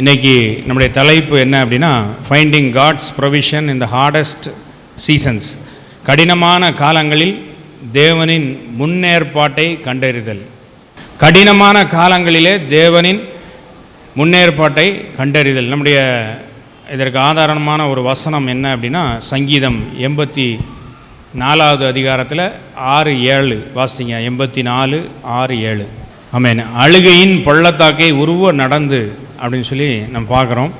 இன்னைக்கு நம்முடைய தலைப்பு என்ன அப்படின்னா finding God's provision in the hardest seasons கடினமான காலங்களில் தேவனின் முன்னேற்பாட்டை கண்டறிதல். கடினமான காலங்களிலே தேவனின் முன்னேற்பாட்டை கண்டறிதல். நம்முடைய இதற்கு ஆதாரமான ஒரு வசனம் என்ன அப்படின்னா சங்கீதம் எண்பத்தி நாலாவது அதிகாரத்தில் ஆறு ஏழு வாசிங்க. எண்பத்தி நாலு ஆறு ஏழு. ஆமேன். அழுகையின் பள்ளத்தாக்கை உருவ நடந்து அப்படின்னு சொல்லி நம்ம பார்க்குறோம்.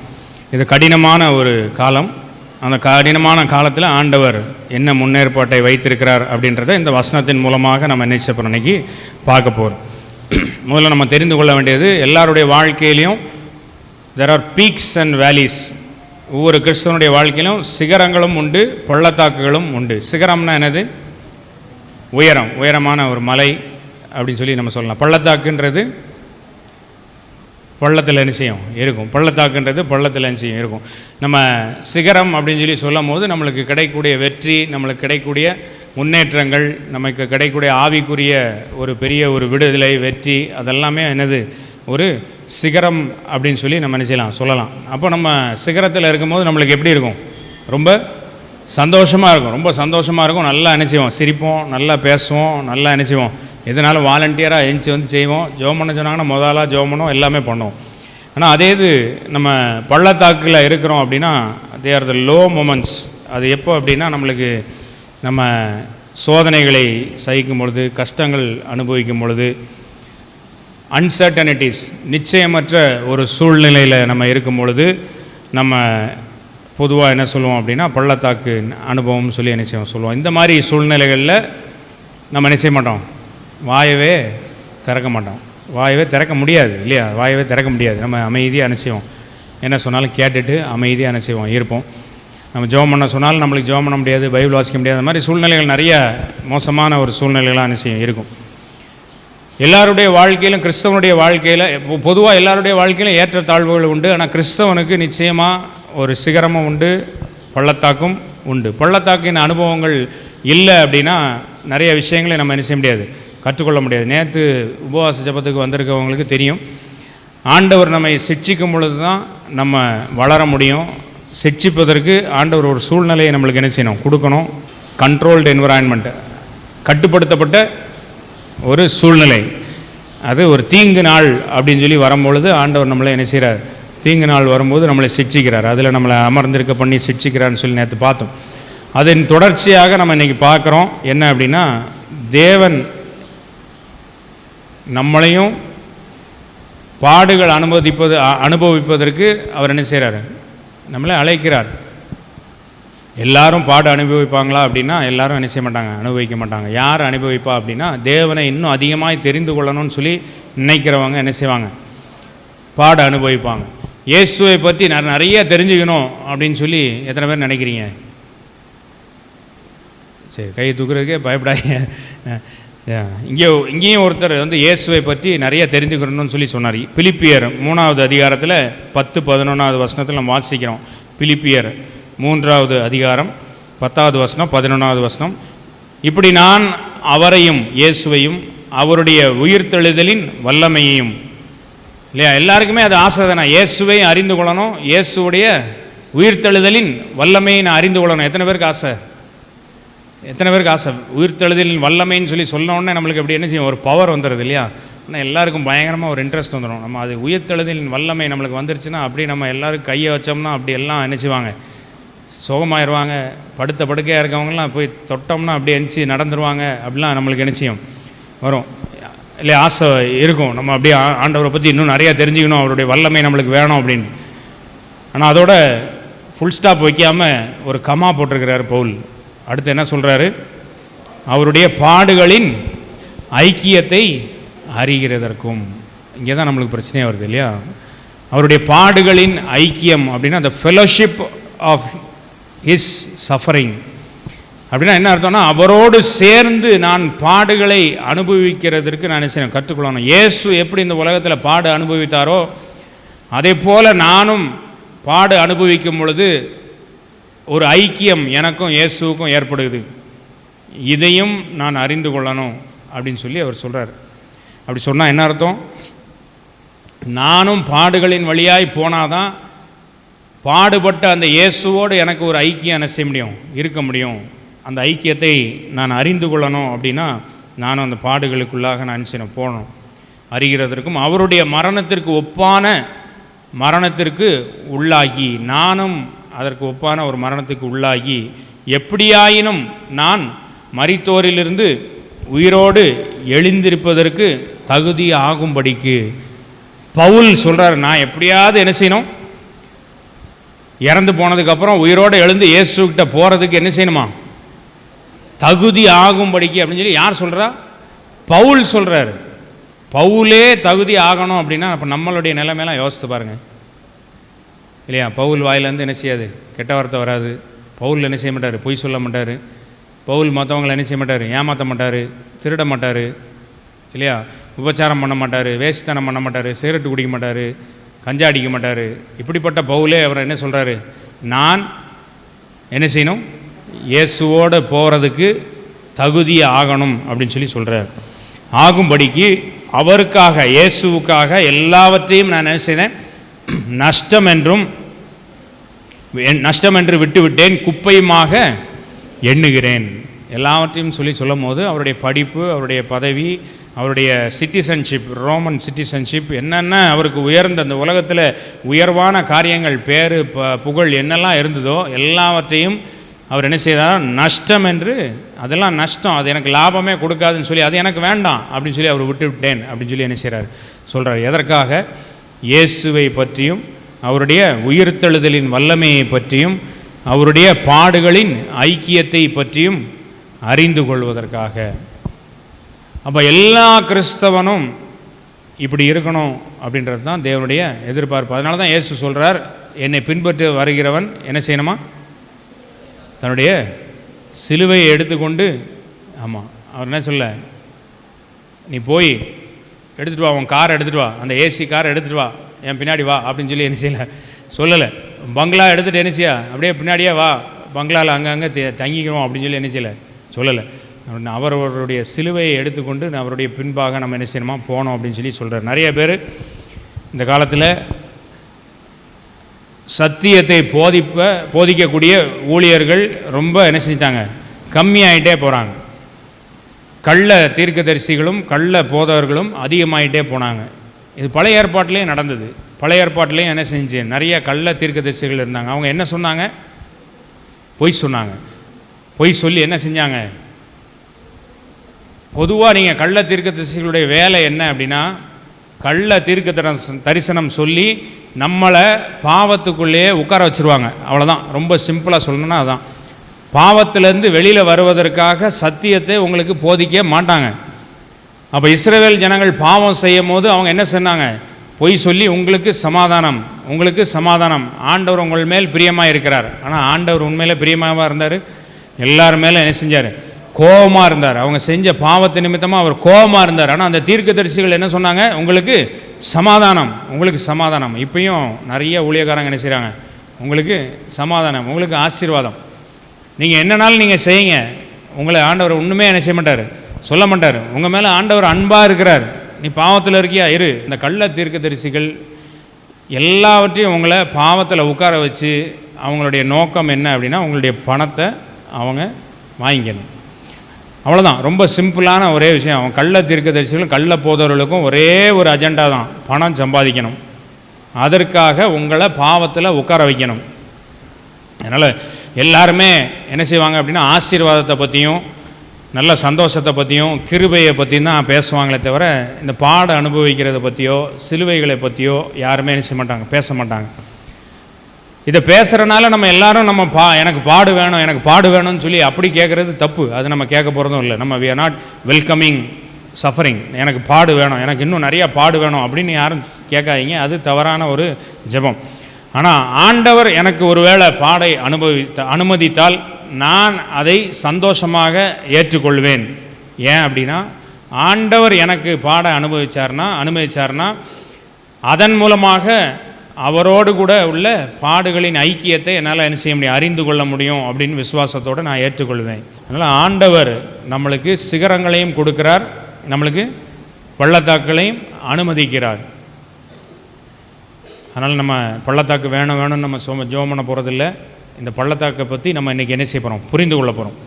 இது கடினமான ஒரு காலம். அந்த கடினமான காலத்தில் ஆண்டவர் என்ன முன்னேற்பாட்டை வைத்திருக்கிறார் அப்படின்றத இந்த வசனத்தின் மூலமாக நம்ம நினைச்சப்போம் இன்னைக்கு பார்க்க போகிறோம் முதல்ல நம்ம தெரிந்து கொள்ள வேண்டியது எல்லாருடைய வாழ்க்கையிலையும் there are peaks and valleys ஒவ்வொரு கிறிஸ்தவனுடைய வாழ்க்கையிலும் சிகரங்களும் உண்டு பள்ளத்தாக்குகளும் உண்டு. சிகரம்னா என்னது? உயரம். உயரமான ஒரு மலை அப்படின்னு சொல்லி நம்ம சொல்லலாம். பள்ளத்தாக்குன்றது பள்ளத்தில் நிச்சயம் இருக்கும். பள்ளத்தாக்குன்றது பள்ளத்தில் நிச்சயம் இருக்கும். நம்ம சிகரம் அப்படின்னு சொல்லி சொல்லும் போது நம்மளுக்கு கிடைக்கக்கூடிய வெற்றி நம்மளுக்கு கிடைக்கக்கூடிய முன்னேற்றங்கள் நமக்கு கிடைக்கக்கூடிய ஆவிக்குரிய ஒரு பெரிய ஒரு விடுதலை வெற்றி அதெல்லாமே என்னது? ஒரு சிகரம் அப்படின்னு சொல்லி நம்ம என்ன செய்யலாம்? சொல்லலாம். அப்போ நம்ம சிகரத்தில் இருக்கும்போது நம்மளுக்கு எப்படி இருக்கும்? ரொம்ப சந்தோஷமாக இருக்கும். ரொம்ப சந்தோஷமாக இருக்கும். நல்லா நினச்சிவோம் சிரிப்போம். நல்லா பேசுவோம். நல்லா நினச்சிவோம் எதனாலும் வாலண்டியராக எழுந்துச்சி வந்து செய்வோம். ஜோம் பண்ண சொன்னாங்கன்னா முதலாக ஜோம் பண்ணுவோம் எல்லாமே பண்ணுவோம். ஆனால் அதே இது நம்ம பள்ளத்தாக்கில் இருக்கிறோம் அப்படின்னா they are the low moments அது எப்போ அப்படின்னா நம்மளுக்கு நம்ம சோதனைகளை சகிக்கும் பொழுது கஷ்டங்கள் அனுபவிக்கும் பொழுது அன்சர்டனிட்டிஸ் நிச்சயமற்ற ஒரு சூழ்நிலையில் நம்ம இருக்கும் பொழுது நம்ம பொதுவாக என்ன சொல்லுவோம் அப்படின்னா பள்ளத்தாக்கு அனுபவம்னு சொல்லி என்ன செய்வோம் சொல்லுவோம். இந்த மாதிரி சூழ்நிலைகளில் நம்ம என்ன செய்ய மாட்டோம்? வாயவே திறக்க மாட்டோம். வாயவே திறக்க முடியாது இல்லையா? வாயவே திறக்க முடியாது. நம்ம அமைதியாக அனுசிவோம் என்ன சொன்னாலும் கேட்டுட்டு அமைதியாக அனுசிவோம் இருப்போம். நம்ம ஜெபம் பண்ண சொன்னாலும் நம்மளுக்கு ஜெபம் பண்ண முடியாது பைபிள் வாசிக்க முடியாது. மாதிரி சூழ்நிலைகள் நிறைய மோசமான ஒரு சூழ்நிலைகளாக அனுசியம் இருக்கும். எல்லாருடைய வாழ்க்கையிலும் கிறிஸ்தவனுடைய வாழ்க்கையில் பொதுவாக எல்லாருடைய வாழ்க்கையிலும் ஏற்றத்தாழ்வுகள் உண்டு. ஆனால் கிறிஸ்தவனுக்கு நிச்சயமாக ஒரு சிகரமும் உண்டு பள்ளத்தாக்கும் உண்டு. பள்ளத்தாக்கின் அனுபவங்கள் இல்லை அப்படின்னா நிறைய விஷயங்களை நம்ம என்ன செய்ய முடியாது. கற்றுக்கொள்ள முடியாது. நேற்று உபவாச ஜபத்துக்கு வந்திருக்கவங்களுக்கு தெரியும். ஆண்டவர் நம்மை சிட்சிக்கும் பொழுது தான் நம்ம வளர முடியும். சிட்சிப்பதற்கு ஆண்டவர் ஒரு சூழ்நிலையை நம்மளுக்கு என்ன செய்யணும்? கொடுக்கணும். கண்ட்ரோல்டு என்விரான்மெண்ட்டு கட்டுப்படுத்தப்பட்ட ஒரு சூழ்நிலை. அது ஒரு தீங்கு நாள் அப்படின்னு சொல்லி வரும்பொழுது ஆண்டவர் நம்மளை என்ன செய்கிறார் தீங்கு நாள் வரும்போது நம்மளை சிக்ஷிக்கிறார் அதில் நம்மளை அமர்ந்திருக்க பண்ணி சிக்ஷிக்கிறார்னு சொல்லி நேற்று பார்த்தோம். அதன் தொடர்ச்சியாக நம்ம இன்றைக்கி பார்க்குறோம். என்ன அப்படின்னா தேவன் நம்மளையும் பாடுகள் அனுமதிப்பது அனுபவிப்பதற்கு அவர் என்ன செய்கிறார் நம்மளை அழைக்கிறார். எல்லாரும் பாடு அனுபவிப்பாங்களா அப்படின்னா எல்லாரும் என்ன செய்ய மாட்டாங்க? அனுபவிக்க மாட்டாங்க. யார் அனுபவிப்பா அப்படின்னா தேவனை இன்னும் அதிகமாக தெரிந்து கொள்ளணும்னு சொல்லி நினைக்கிறவங்க என்ன செய்வாங்க? பாடு அனுபவிப்பாங்க. இயேசுவை பற்றி நான் நிறைய தெரிஞ்சுக்கணும் அப்படின்னு சொல்லி எத்தனை பேர் நினைக்கிறீங்க? சரி கையை தூக்குறதுக்கே பயப்படாதீங்க. இங்கே இங்கேயும் ஒருத்தர் வந்து இயேசுவை பற்றி நிறைய தெரிஞ்சுக்கணும்னு சொல்லி சொன்னார். பிலிப்பியர் மூணாவது அதிகாரத்தில் பத்து பதினொன்றாவது வசனத்தில் நம்ம வாசிக்கிறோம். பிலிப்பியர் மூன்றாவது அதிகாரம் பத்தாவது வசனம் பதினொன்றாவது வசனம். இப்படி நான் அவரையும் இயேசுவையும் அவருடைய உயிர்த்தெழுதலின் வல்லமையையும் இல்லையா? எல்லாருக்குமே அது ஆசை தானே? இயேசுவை அறிந்து கொள்ளணும் இயேசுவுடைய உயிர்த்தெழுதலின் வல்லமையை நான் அறிந்து கொள்ளணும். எத்தனை பேருக்கு ஆசை? எத்தனை பேருக்கு ஆசை? உயிர்த்தெழுதலின் வல்லமைன்னு சொல்லி சொன்ன உடனே நம்மளுக்கு எப்படி என்ன செய்யும்? ஒரு பவர் வந்துடுது இல்லையா? ஆனால் எல்லாருக்கும் பயங்கரமாக ஒரு இன்ட்ரெஸ்ட் வந்துடும் நம்ம அது உயிர்த்தெழுதலின் வல்லமை நம்மளுக்கு வந்துருச்சுன்னா அப்படி நம்ம எல்லாருக்கும் கையை வச்சோம்னா அப்படி எல்லாம் நினச்சிவாங்க சுகமாயிருவாங்க. படுத்த படுக்கையாக இருக்கவங்கலாம் போய் தொட்டோம்னா அப்படியே எந்திச்சு நடந்துருவாங்க. அப்படிலாம் நம்மளுக்கு என்ன செய்யும்? வரும். இல்லை ஆசை இருக்கும். நம்ம அப்படியே ஆண்டவரை பற்றி இன்னும் நிறையா தெரிஞ்சுக்கணும். அவருடைய வல்லமை நம்மளுக்கு வேணும் அப்படின்னு. ஆனால் அதோட ஃபுல் ஸ்டாப் வைக்காமல் ஒரு கமா போட்டிருக்கிறார் பவுல். அடுத்து என்ன சொல்கிறாரு அவருடைய பாடுகளின் ஐக்கியத்தை அறிகிறதற்கும். இங்கே தான் நம்மளுக்கு பிரச்சனையாக வருது இல்லையா? அவருடைய பாடுகளின் ஐக்கியம் அப்படின்னா அந்த ஃபெலோஷிப் ஆஃப் ஹிஸ் சஃபரிங் அப்படின்னா என்ன அர்த்தம்னா அவரோடு சேர்ந்து நான் பாடுகளை அனுபவிக்கிறதற்கு நான் என்ன செய்யணும் கற்றுக்கொள்ளணும். இயேசு எப்படி இந்த உலகத்தில் பாடு அனுபவித்தாரோ அதே போல் நானும் பாடு அனுபவிக்கும் பொழுது ஒரு ஐக்கியம் எனக்கும் இயேசுவுக்கும் ஏற்படுது. இதையும் நான் அறிந்து கொள்ளணும் அப்படின்னு சொல்லி அவர் சொல்கிறார் அப்படி சொன்னால் என்ன அர்த்தம்? நானும் பாடுகளின் வழியாய் போனாதான் பாடுபட்ட அந்த இயேசுவோடு எனக்கு ஒரு ஐக்கியம் என்ன செய்ய முடியும்? இருக்க முடியும். அந்த ஐக்கியத்தை நான் அறிந்து கொள்ளணும் அப்படின்னா நானும் அந்த பாடுகளுக்குள்ளாக நான் என்ன செய்யணும்? போகணும். அறிகிறதற்கும் அவருடைய மரணத்திற்கு ஒப்பான மரணத்திற்கு உள்ளாகி நானும் அதற்கு ஒப்பான ஒரு மரணத்துக்கு உள்ளாகி எப்படியாயினும் நான் மரித்தோரிலிருந்து உயிரோடு எழுந்திருப்பதற்கு தகுதி ஆகும்படிக்கு. பவுல் சொல்கிறார் நான் எப்படியாவது என்ன செய்யணும்? இறந்து போனதுக்கப்புறம் உயிரோடு எழுந்து இயேசுக்கிட்ட போகிறதுக்கு என்ன செய்யணுமா? தகுதி ஆகும்படிக்கு. அப்படின்னு சொல்லி யார் சொல்கிறா பவுல் சொல்கிறாரு பவுலே தகுதி ஆகணும் அப்படின்னா அப்போ நம்மளுடைய நிலைமையெல்லாம் யோசித்து பாருங்க. இல்லையா? பவுல் வாயிலேருந்து என்ன செய்யாது? கெட்ட வார்த்தை வராது. பவுல் என்ன செய்ய மாட்டார்? பொய் சொல்ல மாட்டார். பவுல் மற்றவங்களை என்ன செய்ய மாட்டார்? ஏமாற்ற மாட்டார். திருட மாட்டார். இல்லையா? உபச்சாரம் பண்ண மாட்டார். வேஷ்தனம் பண்ண மாட்டார். சிகரெட்டு குடிக்க மாட்டார். கஞ்சா அடிக்க மாட்டார். இப்படிப்பட்ட பவுலே அவர் என்ன சொல்கிறாரு நான் என்ன செய்யணும்? இயேசுவோடு போகிறதுக்கு தகுதி ஆகணும் அப்படின்னு சொல்லி சொல்கிறார் ஆகும்படிக்கு அவருக்காக இயேசுவுக்காக எல்லாவற்றையும் நான் என்ன செய்தேன்? நஷ்டம் என்றும் என் நஷ்டம் என்று விட்டுவிட்டேன் குப்பையுமாக எண்ணுகிறேன். எல்லாவற்றையும் சொல்லி சொல்லும் போது அவருடைய படிப்பு அவருடைய பதவி அவருடைய சிட்டிசன்ஷிப் ரோமன் சிட்டிசன்ஷிப் என்னென்ன அவருக்கு உயர்ந்த அந்த உலகத்தில் உயர்வான காரியங்கள் பேர் ப புகழ் என்னெல்லாம் இருந்ததோ எல்லாவற்றையும் அவர் என்ன செய்தார்? நஷ்டம் என்று அதெல்லாம் நஷ்டம் அது எனக்கு லாபமே கொடுக்காதுன்னு சொல்லி அது எனக்கு வேண்டாம் அப்படின்னு சொல்லி அவர் விட்டு விட்டேன் அப்படின்னு சொல்லி என்ன செய்கிறார் சொல்கிறார் எதற்காக? இயேசுவை பற்றியும் அவருடைய உயிர்த்தெழுதலின் வல்லமையை பற்றியும் அவருடைய பாடுகளின் ஐக்கியத்தை பற்றியும் அறிந்து கொள்வதற்காக. அப்போ எல்லா கிறிஸ்தவனும் இப்படி இருக்கணும் அப்படின்றது தான் தேவனுடைய எதிர்பார்ப்பு. அதனால தான் இயேசு சொல்கிறார் என்னை பின்பற்றி வருகிறவன் என்ன செய்யணுமா? தன்னுடைய சிலுவையை எடுத்துக்கொண்டு ஆமாம் அவர் என்ன சொல்ல நீ போய் எடுத்துகிட்டு வா உன் காரை எடுத்துகிட்டு வா அந்த ஏசி காரை எடுத்துகிட்டு வா என் பின்னாடி வா அப்படின்னு சொல்லி என்ன செய்யலை. சொல்லலை. பங்களா எடுத்துகிட்டு என்ன செய்யா? அப்படியே பின்னாடியே வா. பங்களாவில் அங்கங்கே தங்கிக்கணும் தங்கிக்கிறோம் அப்படின்னு சொல்லி என்ன செய்யலை. சொல்லலை. அவரவருடைய சிலுவையை எடுத்துக்கொண்டு அவருடைய பின்பாக நம்ம என்ன செய்யணுமா? போனோம் அப்படின்னு சொல்லி சொல்கிறார் நிறைய பேர் இந்த காலத்தில் சத்தியத்தை போதிப்ப போதிக்கக்கூடிய ஊழியர்கள் ரொம்ப என்ன செஞ்சிட்டாங்க? கம்மியாயிட்டே போகிறாங்க கள்ள தீர்க்கதரிசிகளும் கள்ள போதவர்களும் அதிகமாயிட்டே போனாங்க. இது பழைய ஏற்பாட்டிலையும் நடந்தது. பழைய ஏற்பாட்டிலையும் என்ன செஞ்சு நிறைய கள்ள தீர்க்கதரிசிகள் இருந்தாங்க. அவங்க என்ன சொன்னாங்க? பொய் சொன்னாங்க. பொய் சொல்லி என்ன செஞ்சாங்க? பொதுவாக நீங்கள் கள்ள தீர்க்கதரிசிகளுடைய வேலை என்ன அப்படின்னா கள்ள தீர்க்க தரிசனம் தரிசனம் சொல்லி நம்மளை பாவத்துக்குள்ளேயே உட்கார வச்சிருவாங்க. அவ்வளோதான் ரொம்ப சிம்பிளாக சொல்லணும்னா அதுதான் பாவத்திலேருந்து வெளியில் வருவதற்காக சத்தியத்தை உங்களுக்கு போதிக்க மாட்டாங்க. அப்போ இஸ்ரேல் ஜனங்கள் பாவம் செய்யும் போது அவங்க என்ன சொன்னாங்க? பொய் சொல்லி உங்களுக்கு சமாதானம் உங்களுக்கு சமாதானம். ஆண்டவர் உங்கள் மேல் பிரியமாக இருக்கிறார். ஆனால் ஆண்டவர் உண்மையில் பிரியமாக இருந்தார்? எல்லார் மேலே என்ன செஞ்சார்? கோபமாக இருந்தார். அவங்க செஞ்ச பாவத்து நிமித்தமாக அவர் கோபமாக இருந்தார். ஆனால் அந்த தீர்க்கதரிசிகள் என்ன சொன்னாங்க? உங்களுக்கு சமாதானம் உங்களுக்கு சமாதானம். இப்பயும் நிறைய ஊழியக்காரங்க என்ன செய்கிறாங்க உங்களுக்கு சமாதானம் உங்களுக்கு ஆசீர்வாதம். நீங்கள் என்னனாலும் நீங்கள் செய்யுங்க. உங்களை ஆண்டவர் ஒன்றுமே என்ன செய்ய மாட்டார். சொல்ல மாட்டார். உங்கள் மேலே ஆண்டவர் அன்பாக இருக்கிறார். நீ பாவத்தில் இருக்கியா? இரு. இந்த கள்ள தீர்க்கதரிசிகள் எல்லாவற்றையும் உங்களை பாவத்தில் உட்கார வச்சு அவங்களுடைய நோக்கம் என்ன அப்படின்னா உங்களுடைய பணத்தை அவங்க வாங்கிக்கணும். அவ்வளோதான் ரொம்ப சிம்பிளான ஒரே விஷயம். அவன் கள்ள தீர்க்கதரிசிகளும் கள்ள போதவர்களுக்கும் ஒரே ஒரு அஜெண்டா தான். பணம் சம்பாதிக்கணும். அதற்காக உங்களை பாவத்தில் உட்கார வைக்கணும். அதனால் எல்லாருமே என்ன செய்வாங்க அப்படின்னா ஆசீர்வாதத்தை பற்றியும் நல்ல சந்தோஷத்தை பற்றியும் கிருபையை பற்றியும் தான் பேசுவாங்களே தவிர இந்த பாட அனுபவிக்கிறத பற்றியோ சிலுவைகளை பற்றியோ யாருமே என்ன செய்ய மாட்டாங்க பேச மாட்டாங்க. இதை பேசுகிறனால நம்ம எல்லாரும் நம்ம பா எனக்கு பாடு வேணும் எனக்கு பாடு வேணும்னு சொல்லி அப்படி கேட்குறது தப்பு. அது நம்ம கேட்க போகிறதும் இல்லை. நம்ம we are not welcoming suffering எனக்கு பாடு வேணும் எனக்கு இன்னும் நிறையா பாடு வேணும் அப்படின்னு யாரும் கேட்காதீங்க. அது தவறான ஒரு ஜெபம். ஆனால் ஆண்டவர் எனக்கு ஒருவேளை பாடை அனுபவித்த அனுமதித்தால் நான் அதை சந்தோஷமாக ஏற்றுக்கொள்வேன். ஏன் அப்படின்னா ஆண்டவர் எனக்கு பாட அனுபவிச்சார்னா அனுமதிச்சார்னா அதன் மூலமாக அவரோடு கூட உள்ள பாடுகளின் ஐக்கியத்தை என்னால் என்ன செய்ய முடியும் அறிந்து கொள்ள முடியும் அப்படின்னு விசுவாசத்தோடு நான் ஏற்றுக்கொள்வேன். அதனால் ஆண்டவர் நம்மளுக்கு சிகரங்களையும் கொடுக்கிறார் நம்மளுக்கு பள்ளத்தாக்களையும் அனுமதிக்கிறார். அதனால் நம்ம பள்ளத்தாக்கு வேணும் வேணும்னு நம்ம சோம ஜோம் பண்ண போகிறதில்ல இந்த பள்ளத்தாக்கை பற்றி நம்ம இன்றைக்கி என்ன செய்ய போகிறோம் புரிந்து கொள்ள போகிறோம்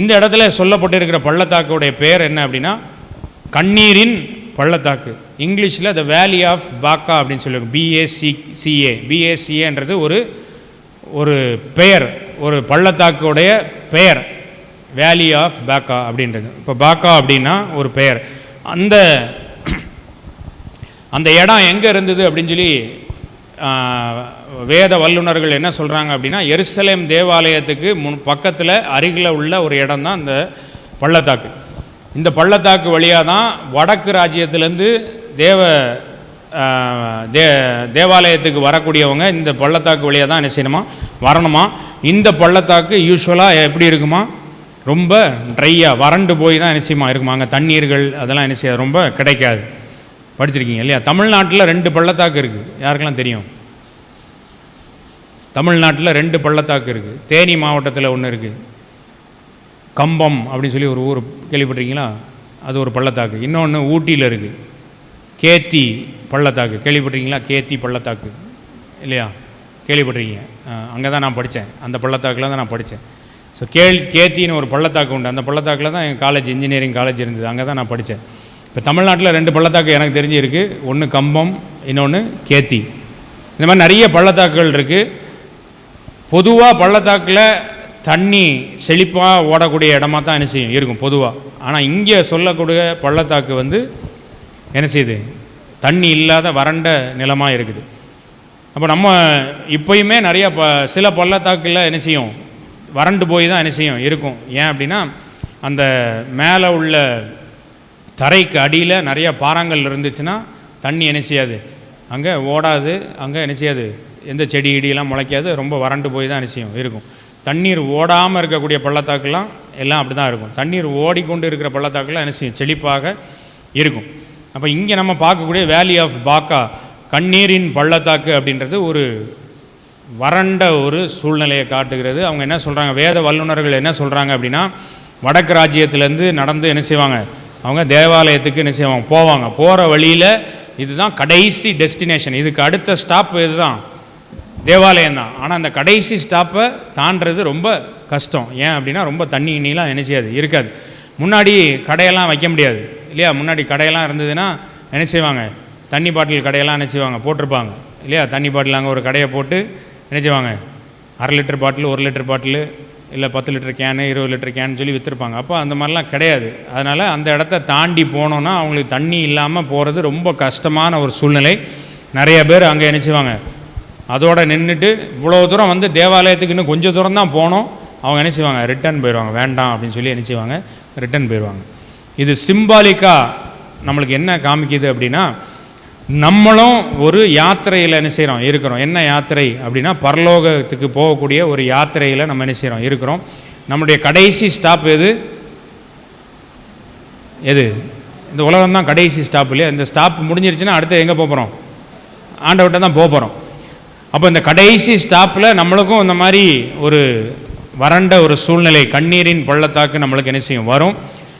இந்த இடத்துல சொல்லப்பட்டிருக்கிற பள்ளத்தாக்குடைய பேர் என்ன அப்படின்னா கண்ணீரின் பள்ளத்தாக்கு. இங்கிலீஷில் த வேலி ஆஃப் பாக்கா அப்படின்னு சொல்லுவாங்க பிஏசி சிஏ பிஏசிஏன்றது ஒரு ஒரு பெயர் ஒரு பள்ளத்தாக்குடைய பெயர். வேலி ஆஃப் பாக்கா அப்படின்றது. இப்போ பாக்கா அப்படின்னா ஒரு பெயர். அந்த அந்த இடம் எங்கே இருந்தது அப்படின்னு சொல்லி வேத வல்லுநர்கள் என்ன சொல்கிறாங்க அப்படின்னா எருசலேம் தேவாலயத்துக்கு முன் பக்கத்தில் அருகில் உள்ள ஒரு இடம் தான் இந்த பள்ளத்தாக்கு. இந்த பள்ளத்தாக்கு வழியாக தான் வடக்கு ராஜ்யத்திலேருந்து தேவ தே தேவாலயத்துக்கு வரக்கூடியவங்க இந்த பள்ளத்தாக்கு வழியாக தான் என்ன செய்யணுமா? வரணுமா? இந்த பள்ளத்தாக்கு யூஸ்வலாக எப்படி இருக்குமா? ரொம்ப ட்ரையாக வறண்டு போய் தான் என்ன செய்யுமா? இருக்குமா? அங்கே தண்ணீர்கள் அதெல்லாம் என்ன செய்யாது? ரொம்ப கிடைக்காது. படிச்சிருக்கீங்க இல்லையா? தமிழ்நாட்டில் ரெண்டு பள்ளத்தாக்கு இருக்குது யாருக்கெல்லாம் தெரியும்? தமிழ்நாட்டில் ரெண்டு பள்ளத்தாக்கு இருக்குது தேனி மாவட்டத்தில் ஒன்று இருக்குது கம்பம் அப்படின்னு சொல்லி ஒரு ஊர் கேள்விப்பட்டிருக்கீங்களா? அது ஒரு பள்ளத்தாக்கு. இன்னொன்று ஊட்டியில் இருக்குது கேத்தி பள்ளத்தாக்கு. கேள்விப்பட்டிருக்கீங்களா? கேத்தி பள்ளத்தாக்கு. இல்லையா? கேள்விப்பட்டிருக்கீங்க. அங்கே தான் நான் படித்தேன் அந்த பள்ளத்தாக்கில் தான் நான் படித்தேன் ஸோ கேள் கேத்தின்னு ஒரு பள்ளத்தாக்கு உண்டு. அந்த பள்ளத்தாக்கில் தான் என் காலேஜ் இன்ஜினியரிங் காலேஜ் இருந்தது. அங்கே தான் நான் படித்தேன் இப்போ தமிழ்நாட்டில் ரெண்டு பள்ளத்தாக்கு எனக்கு தெரிஞ்சு இருக்குது ஒன்று கம்பம் இன்னொன்று கேத்தி. இந்த மாதிரி நிறைய பள்ளத்தாக்குகள் இருக்குது பொதுவாக பள்ளத்தாக்கில் தண்ணி செழிப்பாக ஓடக்கூடிய இடமா தான் என்ன செய்யும்? இருக்கும் பொதுவாக ஆனால் இங்கே சொல்லக்கூடிய பள்ளத்தாக்கு வந்து என்ன செய்யுது? தண்ணி இல்லாத வறண்ட நிலமாக இருக்குது. அப்போ நம்ம இப்பயுமே நிறைய ப சில பள்ளத்தாக்கில் என்ன செய்யும்? வறண்டு போய் தான் என்ன செய்யும்? இருக்கும். ஏன் அப்படின்னா அந்த மேலே உள்ள தரைக்கு அடியில் நிறைய பாறாங்கல் இருந்துச்சுன்னா தண்ணி என்ன செய்யாது? அங்கே ஓடாது அங்கே என்ன செய்யாது? எந்த செடி இடியெல்லாம் முளைக்காது ரொம்ப வறண்டு போய் தான் நிச்சயம் செய்யும்? இருக்கும். தண்ணீர் ஓடாமல் இருக்கக்கூடிய பள்ளத்தாக்குலாம் எல்லாம் அப்படி தான் இருக்கும். தண்ணீர் ஓடிக்கொண்டு இருக்கிற பள்ளத்தாக்குலாம் என்ன செய்யும்? செழிப்பாக இருக்கும். அப்போ இங்கே நம்ம பார்க்கக்கூடிய வேலி ஆஃப் பாக்கா கண்ணீரின் பள்ளத்தாக்கு அப்படின்றது ஒரு வறண்ட ஒரு சூழ்நிலையை காட்டுகிறது. அவங்க என்ன சொல்கிறாங்க வேத வல்லுநர்கள் என்ன சொல்கிறாங்க அப்படின்னா வடக்கு ராஜ்யத்திலேருந்து நடந்து என்ன செய்வாங்க? அவங்க தேவாலயத்துக்கு என்ன செய்வாங்க? போவாங்க. போகிற வழியில் இதுதான் கடைசி டெஸ்டினேஷன் இதுக்கு அடுத்த ஸ்டாப் இதுதான். தேவாலயம் தான். ஆனால் அந்த கடைசி ஸ்டாப்பை தாண்டுறது ரொம்ப கஷ்டம். ஏன் அப்படின்னா ரொம்ப தண்ணி இனிலாம் என்ன செய்யாது? இருக்காது. முன்னாடி கடையெல்லாம் வைக்க முடியாது. இல்லையா? முன்னாடி கடையெல்லாம் இருந்ததுன்னா என்ன செய்வாங்க? தண்ணி பாட்டில் கடையெல்லாம் என்ன செய்வாங்க? போட்டிருப்பாங்க. இல்லையா? தண்ணி பாட்டில் அங்கே ஒரு கடையை போட்டு என்ன செய்வாங்க? அரை லிட்டர் பாட்டில் ஒரு லிட்டர் பாட்டில் இல்லை பத்து லிட்டர் கேனு இருபது லிட்டர் கேன் சொல்லி விற்றுருப்பாங்க அப்போ அந்த மாதிரிலாம் கிடையாது. அதனால் அந்த இடத்த தாண்டி போனோன்னா அவங்களுக்கு தண்ணி இல்லாமல் போகிறது ரொம்ப கஷ்டமான ஒரு சூழ்நிலை. நிறைய பேர் அங்கே என்ன செய்வாங்க அதோட நின்றுட்டு இவ்வளோ தூரம் வந்து தேவாலயத்துக்கு இன்னும் கொஞ்சம் தூரம் தான் போனோம். அவங்க என்ன செய்வாங்க ரிட்டர்ன் போயிடுவாங்க வேண்டாம் அப்படின்னு சொல்லி நினச்சிவாங்க. செய்வாங்க ரிட்டர்ன் போயிடுவாங்க இது சிம்பாலிக்காக நம்மளுக்கு என்ன காமிக்குது அப்படின்னா நம்மளும் ஒரு யாத்திரையில் என்ன செய்கிறோம் இருக்கிறோம். என்ன யாத்திரை அப்படின்னா பரலோகத்துக்கு போகக்கூடிய ஒரு யாத்திரையில் நம்ம என்ன செய்கிறோம் இருக்கிறோம். நம்முடைய கடைசி ஸ்டாப் எது? எது? இந்த உலகம் தான் கடைசி ஸ்டாப் இல்லையா? இந்த ஸ்டாப் முடிஞ்சிருச்சுன்னா அடுத்து எங்கே போகிறோம் ஆண்டவர்கிட்ட தான் போகிறோம் அப்போ இந்த கடைசி ஸ்டாப்பில் நம்மளுக்கும் இந்த மாதிரி ஒரு வறண்ட ஒரு சூழ்நிலை கண்ணீரின் பள்ளத்தாக்கு நம்மளுக்கு என்ன செய்யும்? வரும்.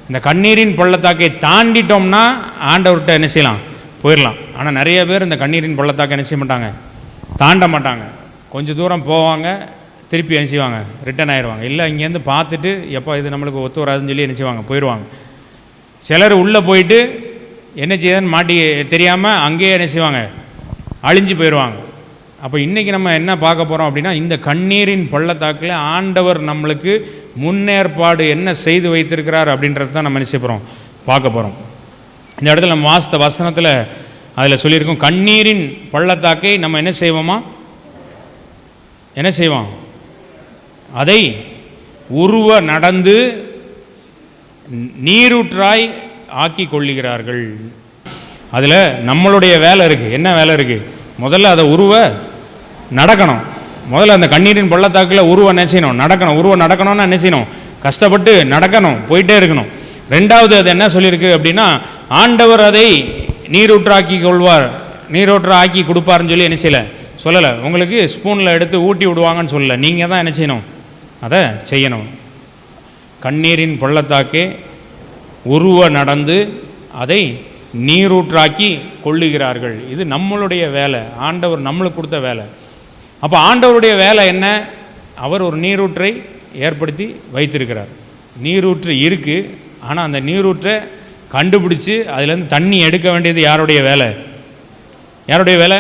இந்த கண்ணீரின் பள்ளத்தாக்கை தாண்டிட்டோம்னா ஆண்டவர்கிட்ட என்ன செய்யலாம்? போயிடலாம் ஆனால் நிறைய பேர் இந்த கண்ணீரின் பள்ளத்தாக்கை என்ன செய்ய மாட்டாங்க? தாண்ட மாட்டாங்க. கொஞ்சம் தூரம் போவாங்க திருப்பி என்ன செய்வாங்க? ரிட்டர்ன் ஆயிடுவாங்க. இல்லை இங்கேருந்து பார்த்துட்டு எப்போ இது நம்மளுக்கு ஒத்து வராதுன்னு சொல்லி என்ன செய்வாங்க? போயிடுவாங்க. சிலர் உள்ளே போயிட்டு என்ன செய்யுதுன்னு மாட்டி தெரியாமல் அங்கேயே என்ன செய்வாங்க? அழிஞ்சு போயிடுவாங்க. அப்போ இன்றைக்கி நம்ம என்ன பார்க்க போகிறோம் அப்படின்னா இந்த கண்ணீரின் பள்ளத்தாக்கில் ஆண்டவர் நம்மளுக்கு முன்னேற்பாடு என்ன செய்து வைத்திருக்கிறார் அப்படின்றது தான் நம்ம என்ன செய்ய போகிறோம் பார்க்க போகிறோம் இந்த இடத்துல நம்ம வாஸ்த வசனத்தில் அதில் சொல்லியிருக்கோம் கண்ணீரின் பள்ளத்தாக்கை நம்ம என்ன செய்வோமா? என்ன செய்வோம்? அதை உருவ நடந்து நீரூற்றாய் ஆக்கி கொள்ளுகிறார்கள். அதில் நம்மளுடைய வேலை இருக்குது என்ன வேலை இருக்குது முதல்ல அதை உருவ நடக்கணும். முதல்ல அந்த கண்ணீரின் பள்ளத்தாக்கில் உருவ என்ன செய்யணும்? நடக்கணும். உருவம் நடக்கணும்னா என்ன செய்யணும்? கஷ்டப்பட்டு நடக்கணும். போயிட்டே இருக்கணும். ரெண்டாவது அது என்ன சொல்லியிருக்கு அப்படின்னா ஆண்டவர் அதை நீரூற்றாக்கி கொள்வார். நீரூற்ற ஆக்கி கொடுப்பாருன்னு சொல்லி என்ன செய்யலை? சொல்லலை. உங்களுக்கு ஸ்பூனில் எடுத்து ஊட்டி விடுவாங்கன்னு சொல்லலை. நீங்கள் தான் என்ன செய்யணும்? அதை செய்யணும். கண்ணீரின் பள்ளத்தாக்கே உருவ நடந்து அதை நீரூற்றாக்கி கொள்ளுகிறார்கள். இது நம்மளுடைய வேலை. ஆண்டவர் நம்மளுக்கு கொடுத்த வேலை. அப்போ ஆண்டவருடைய வேலை என்ன? அவர் ஒரு நீரூற்றை ஏற்படுத்தி வைத்திருக்கிறார். நீரூற்று இருக்குது ஆனால் அந்த நீரூற்றை கண்டுபிடிச்சி அதுலேருந்து தண்ணி எடுக்க வேண்டியது யாருடைய வேலை? யாருடைய வேலை?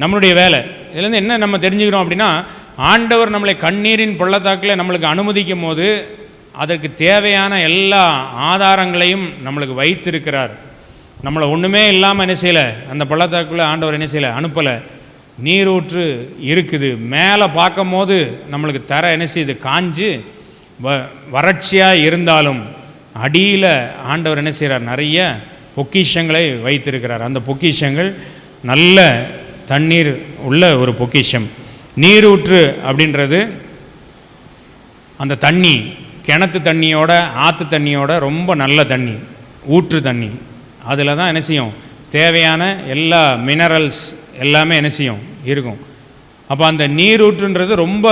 நம்மளுடைய வேலை. இதுலேருந்து என்ன நம்ம தெரிஞ்சுக்கிறோம் அப்படின்னா ஆண்டவர் நம்மளை கண்ணீரின் பள்ளத்தாக்கில் நம்மளுக்கு அனுமதிக்கும் போது அதற்கு தேவையான எல்லா ஆதாரங்களையும் நம்மளுக்கு வைத்திருக்கிறார். நம்மளை ஒன்றுமே இல்லாமல் என்ன செய்யலை? அந்த பள்ளத்தாக்குள்ளே ஆண்டவர் என்ன செய்யலை? அனுப்பலை. நீரூற்று இருக்குது. மேலே பார்க்கும் போது நம்மளுக்கு தர என்ன செய்யுது? காஞ்சு வ வறட்சியாக இருந்தாலும் அடியில் ஆண்டவர் என்ன செய்கிறார் நிறைய பொக்கிஷங்களை வைத்திருக்கிறார். அந்த பொக்கிஷங்கள் நல்ல தண்ணீர் உள்ள ஒரு பொக்கிஷம். நீரூற்று அப்படின்றது அந்த தண்ணி கிணத்து தண்ணியோட ஆற்று தண்ணியோட ரொம்ப நல்ல தண்ணி ஊற்று தண்ணி. அதில் தான் என்ன செய்யும்? தேவையான எல்லா மினரல்ஸ் எல்லாமே என்ன செய்யும்? இருக்கும். அப்போ அந்த நீரூற்றுன்றது ரொம்ப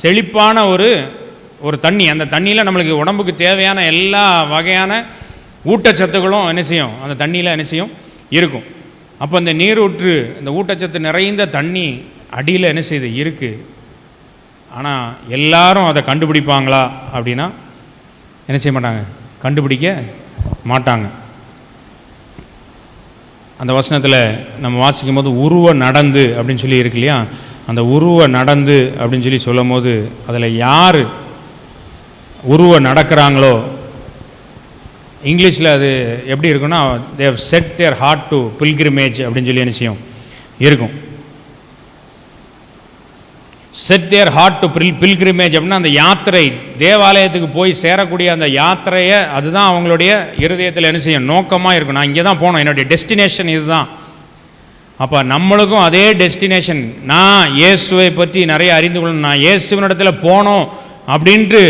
செழிப்பான ஒரு ஒரு தண்ணி அந்த தண்ணியில் நம்மளுக்கு உடம்புக்கு தேவையான எல்லா வகையான ஊட்டச்சத்துக்களும் என்ன செய்யும்? அந்த தண்ணியில் என்ன செய்யும்? இருக்கும். அப்போ அந்த நீரூற்று இந்த ஊட்டச்சத்து நிறைந்த தண்ணி அடியில் என்ன செய்யுது இருக்குது ஆனால் எல்லாரும் அதை கண்டுபிடிப்பாங்களா அப்படின்னா என்ன செய்ய மாட்டாங்க? கண்டுபிடிக்க மாட்டாங்க. அந்த வசனத்தில் நம்ம வாசிக்கும் போது உருவ நடந்து அப்படின்னு சொல்லி இருக்கு இல்லையா? அந்த உருவ நடந்து அப்படின்னு சொல்லி சொல்லும் போது அதில் யார் உருவ நடக்கிறாங்களோ? இங்கிலீஷில் அது எப்படி இருக்குன்னா they've set their heart to pilgrimage அப்படின்னு சொல்லி நிச்சயம் இருக்கும். Set their heart to bill pilgrimage அப்படின்னா அந்த யாத்திரை தேவாலயத்துக்கு போய் சேரக்கூடிய அந்த யாத்திரையை அதுதான் அவங்களுடைய இருதயத்தில் என்ன செய்யும்? நோக்கமாக இருக்கும். நான் இங்கே தான் போகணும் என்னுடைய டெஸ்டினேஷன் இதுதான். அப்போ நம்மளுக்கும் அதே டெஸ்டினேஷன் நான் இயேசுவை பற்றி நிறைய அறிந்து கொள்ளணும். நான் இயேசுவினிடத்தில் போகணும் அப்படின்ட்டு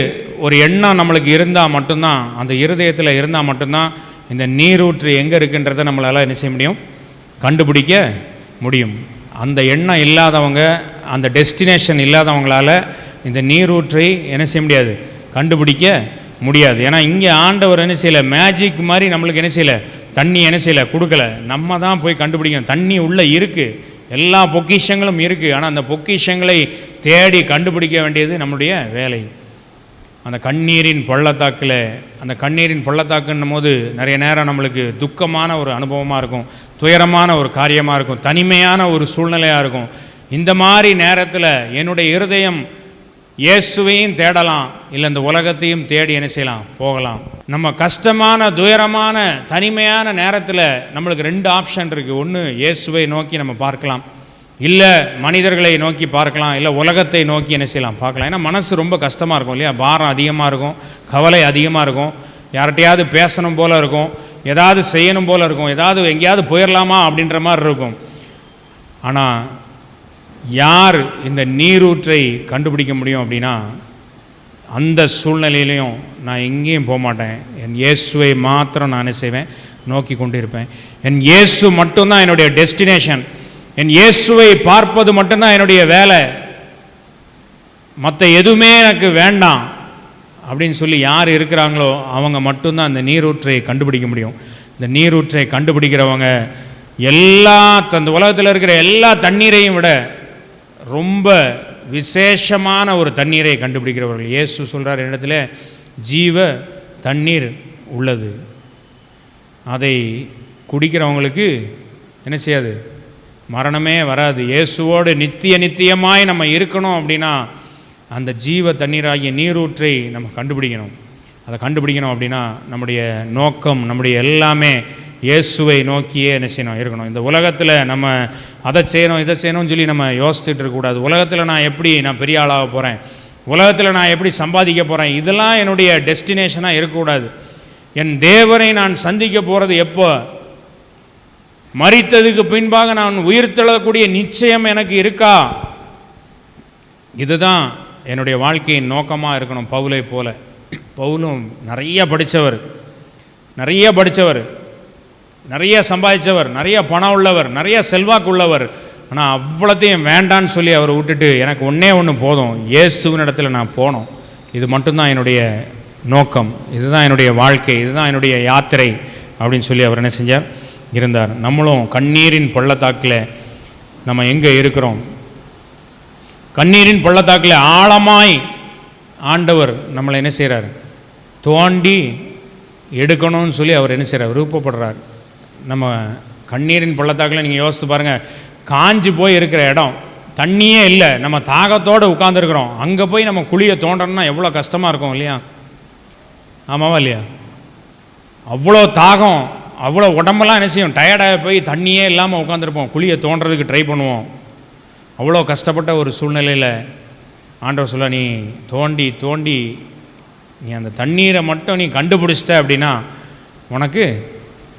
ஒரு எண்ணம் நம்மளுக்கு இருந்தால் மட்டும்தான் அந்த இருதயத்தில் இருந்தால் மட்டும்தான் இந்த நீரூற்று எங்கே இருக்குன்றதை நம்மளால் என்ன செய்ய முடியும்? கண்டுபிடிக்க முடியும். அந்த எண்ணம் இல்லாதவங்க அந்த டெஸ்டினேஷன் இல்லாதவங்களால் இந்த நீரூற்றை என்ன செய்ய முடியாது? கண்டுபிடிக்க முடியாது. ஏன்னா இங்கே ஆண்டவர் என்ன செய்யலை? மேஜிக் மாதிரி நம்மளுக்கு என்ன செய்யலை? தண்ணி என்ன செய்யலை? கொடுக்கல. நம்ம தான் போய் கண்டுபிடிக்கணும். தண்ணி உள்ளே இருக்குது எல்லா பொக்கிஷங்களும் இருக்குது ஆனால் அந்த பொக்கிஷங்களை தேடி கண்டுபிடிக்க வேண்டியது நம்முடைய வேலை. அந்த கண்ணீரின் பள்ளத்தாக்கில் அந்த கண்ணீரின் பள்ளத்தாக்குன்னும் போது நிறைய நேரம் நம்மளுக்கு துக்கமான ஒரு அனுபவமாக இருக்கும் துயரமான ஒரு காரியமாக இருக்கும் தனிமையான ஒரு சூழ்நிலையாக இருக்கும். இந்த மாதிரி நேரத்தில் என்னுடைய இருதயம் இயேசுவையும் தேடலாம் இல்லை இந்த உலகத்தையும் தேடி என்ன செய்யலாம்? போகலாம். நம்ம கஷ்டமான துயரமான தனிமையான நேரத்தில் நம்மளுக்கு ரெண்டு ஆப்ஷன் இருக்குது ஒன்று இயேசுவை நோக்கி நம்ம பார்க்கலாம். இல்லை மனிதர்களை நோக்கி பார்க்கலாம் இல்லை உலகத்தை நோக்கி என்ன செய்யலாம் பார்க்கலாம். ஏன்னா மனசு ரொம்ப கஷ்டமாக இருக்கும் இல்லையா? பாரம் அதிகமாக இருக்கும் கவலை அதிகமாக இருக்கும் யார்கிட்டையாவது பேசணும் போல் இருக்கும் ஏதாவது செய்யணும் போல் இருக்கும் ஏதாவது எங்கேயாவது போயிடலாமா அப்படின்ற மாதிரி இருக்கும். ஆனால் யார் இந்த நீரூற்றை கண்டுபிடிக்க முடியும் அப்படின்னா அந்த சூழ்நிலையிலையும் நான் எங்கேயும் போக மாட்டேன். என் இயேசுவை மாத்திரம் நான் என்ன செய்வேன்? நோக்கி கொண்டு இருப்பேன் என் இயேசு மட்டும்தான் என்னுடைய டெஸ்டினேஷன் என் இயேசுவை பார்ப்பது மட்டும்தான் என்னுடைய வேலை. மற்ற எதுவுமே எனக்கு வேண்டாம் அப்படின்னு சொல்லி யார் இருக்கிறாங்களோ அவங்க மட்டும்தான் அந்த நீரூற்றை கண்டுபிடிக்க முடியும். இந்த நீரூற்றை கண்டுபிடிக்கிறவங்க எல்லா அந்த உலகத்தில் இருக்கிற எல்லா தண்ணீரையும் விட ரொம்ப விசேஷமான ஒரு தண்ணீரை கண்டுபிடிக்கிறவர்கள். இயேசு சொல்கிறார் இடத்துல ஜீவ தண்ணீர் உள்ளது. அதை குடிக்கிறவங்களுக்கு என்ன செய்யாது? மரணமே வராது. இயேசுவோடு நித்திய நித்தியமாய் நம்ம இருக்கணும் அப்படின்னா அந்த ஜீவ தண்ணீராகிய நீரூற்றை நம்ம கண்டுபிடிக்கணும். அதை கண்டுபிடிக்கணும் அப்படின்னா நம்முடைய நோக்கம் நம்முடைய எல்லாமே இயேசுவை நோக்கியே என்ன செய்யணும்? இருக்கணும். இந்த உலகத்தில் நம்ம அதை செய்யணும் இதை செய்யணும்னு சொல்லி நம்ம யோசிச்சுட்டு இருக்கக்கூடாது. உலகத்தில் நான் எப்படி நான் பெரிய ஆளாக போகிறேன் உலகத்தில் நான் எப்படி சம்பாதிக்க போகிறேன் இதெல்லாம் என்னுடைய டெஸ்டினேஷனாக இருக்கக்கூடாது. என் தேவரை நான் சந்திக்க போகிறது எப்போ? மறித்ததுக்கு பின்பாக நான் உயிர் தழக்கூடிய நிச்சயம் எனக்கு இருக்கா? இதுதான் என்னுடைய வாழ்க்கையின் நோக்கமாக இருக்கணும் பவுலை போல. பவுலும் நிறைய படித்தவர் நிறைய படித்தவர் நிறைய சம்பாதிச்சவர். நிறைய பணம் உள்ளவர். நிறைய செல்வாக்கு உள்ளவர். ஆனால் அவ்வளோத்தையும் வேண்டான்னு சொல்லி அவர் விட்டுட்டு எனக்கு ஒன்றே ஒன்று போதும். இயேசுவின் இடத்துல நான் போனோம். இது மட்டும்தான் என்னுடைய நோக்கம். இதுதான் என்னுடைய வாழ்க்கை. இதுதான் என்னுடைய யாத்திரை அப்படின்னு சொல்லி அவர் என்ன செஞ்சார்? இருந்தார். நம்மளும் கண்ணீரின் பள்ளத்தாக்கில் நம்ம எங்கே இருக்கிறோம்? கண்ணீரின் பள்ளத்தாக்கில் ஆழமாய் ஆண்டவர் நம்மளை என்ன செய்கிறார்? தோண்டி எடுக்கணும்னு சொல்லி அவர் என்ன செய்கிறார்? விருப்பப்படுறார். நம்ம கண்ணீரின் பள்ளத்தாக்கில் நீங்கள் யோசித்து பாருங்கள் காஞ்சி போய் இருக்கிற இடம் தண்ணியே இல்லை. நம்ம தாகத்தோடு உட்காந்துருக்குறோம் அங்கே போய் நம்ம குழியை தோண்டணும்னா எவ்வளோ கஷ்டமாக இருக்கும் இல்லையா? ஆமாவா இல்லையா? அவ்வளோ தாகம். அவ்வளோ உடம்பெல்லாம் என்ன செய்யும்? டயர்டாக போய் தண்ணியே இல்லாமல் உட்காந்துருப்போம் குழியை தோண்டுறதுக்கு ட்ரை பண்ணுவோம். அவ்வளோ கஷ்டப்பட்ட ஒரு சூழ்நிலையில் ஆண்டவர் சொல்ல நீ தோண்டி தோண்டி நீ அந்த தண்ணீரை மட்டும் நீ கண்டுபிடிச்சிட்ட அப்படின்னா உனக்கு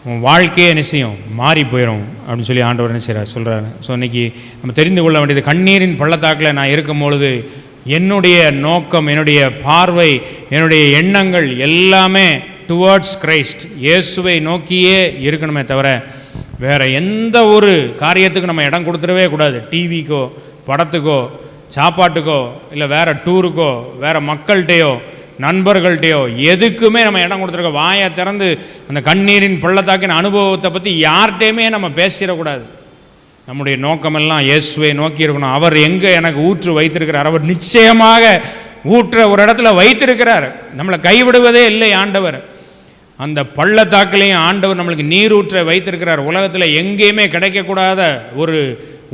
உன் வாழ்க்கையே என்ன செய்யும்? மாறி போயிடும் அப்படின்னு சொல்லி ஆண்டவர் என்ன செய்கிறார் சொல்கிறாரு ஸோ இன்னைக்கு நம்ம தெரிந்து கொள்ள வேண்டியது கண்ணீரின் பள்ளத்தாக்கில் நான் இருக்கும் பொழுது என்னுடைய நோக்கம் என்னுடைய பார்வை என்னுடைய எண்ணங்கள் எல்லாமே டுவர்ட்ஸ் கிரைஸ்ட் இயேசுவை நோக்கியே இருக்கணுமே தவிர வேற எந்த ஒரு காரியத்துக்கு நம்ம இடம் கொடுத்துடவே கூடாது. டிவிக்கோ படத்துக்கோ சாப்பாட்டுக்கோ இல்லை வேறு டூருக்கோ வேறு மக்கள்கிட்டையோ நண்பர்கள்ட்டையோ எதுக்குமே நம்ம இடம் கொடுத்துருக்கோம் வாயை திறந்து அந்த கண்ணீரின் பள்ளத்தாக்கின் அனுபவத்தை பற்றி யார்கிட்டையுமே நம்ம பேசிடக்கூடாது. நம்முடைய நோக்கமெல்லாம் இயேசுவை நோக்கி இருக்கணும். அவர் எங்கே எனக்கு ஊற்று வைத்திருக்கிறார்? அவர் நிச்சயமாக ஊற்ற ஒரு இடத்துல வைத்திருக்கிறார். நம்மளை கைவிடுவதே இல்லை ஆண்டவர். அந்த பள்ளத்தாக்கிலையும் ஆண்டவர் நம்மளுக்கு நீரூற்ற வைத்திருக்கிறார். உலகத்தில் எங்கேயுமே கிடைக்கக்கூடாத ஒரு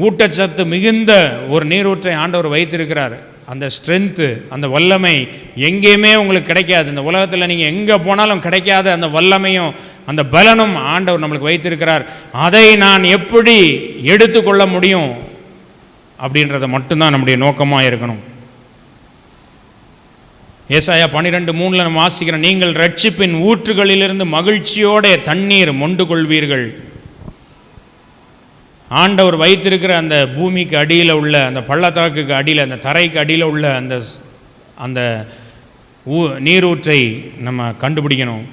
ஊட்டச்சத்து மிகுந்த ஒரு நீரூற்றை ஆண்டவர் வைத்திருக்கிறார். அந்த ஸ்ட்ரென்த்து அந்த வல்லமை எங்கேயுமே உங்களுக்கு கிடைக்காது. இந்த உலகத்தில் நீங்கள் எங்கே போனாலும் கிடைக்காத அந்த வல்லமையும் அந்த பலனும் ஆண்டவர் நம்மளுக்கு வைத்திருக்கிறார். அதை நான் எப்படி எடுத்துக்கொள்ள முடியும் அப்படின்றத மட்டும்தான் நம்முடைய நோக்கமாக இருக்கணும். ஏசாயா பன்னிரெண்டு மூணில் நம்ம வாசிக்கிறோம் நீங்கள் ரட்சிப்பின் ஊற்றுகளிலிருந்து மகிழ்ச்சியோட தண்ணீர் மொண்டு கொள்வீர்கள் ஆண்டவர் வைத்திருக்கிற அந்த பூமிக்கு அடியில் உள்ள அந்த பள்ளத்தாக்குக்கு அடியில் அந்த தரைக்கு அடியில் உள்ள அந்த ஸ்- அந்த ஊ நீரூற்றை நம்ம கண்டுபிடிக்கணும்.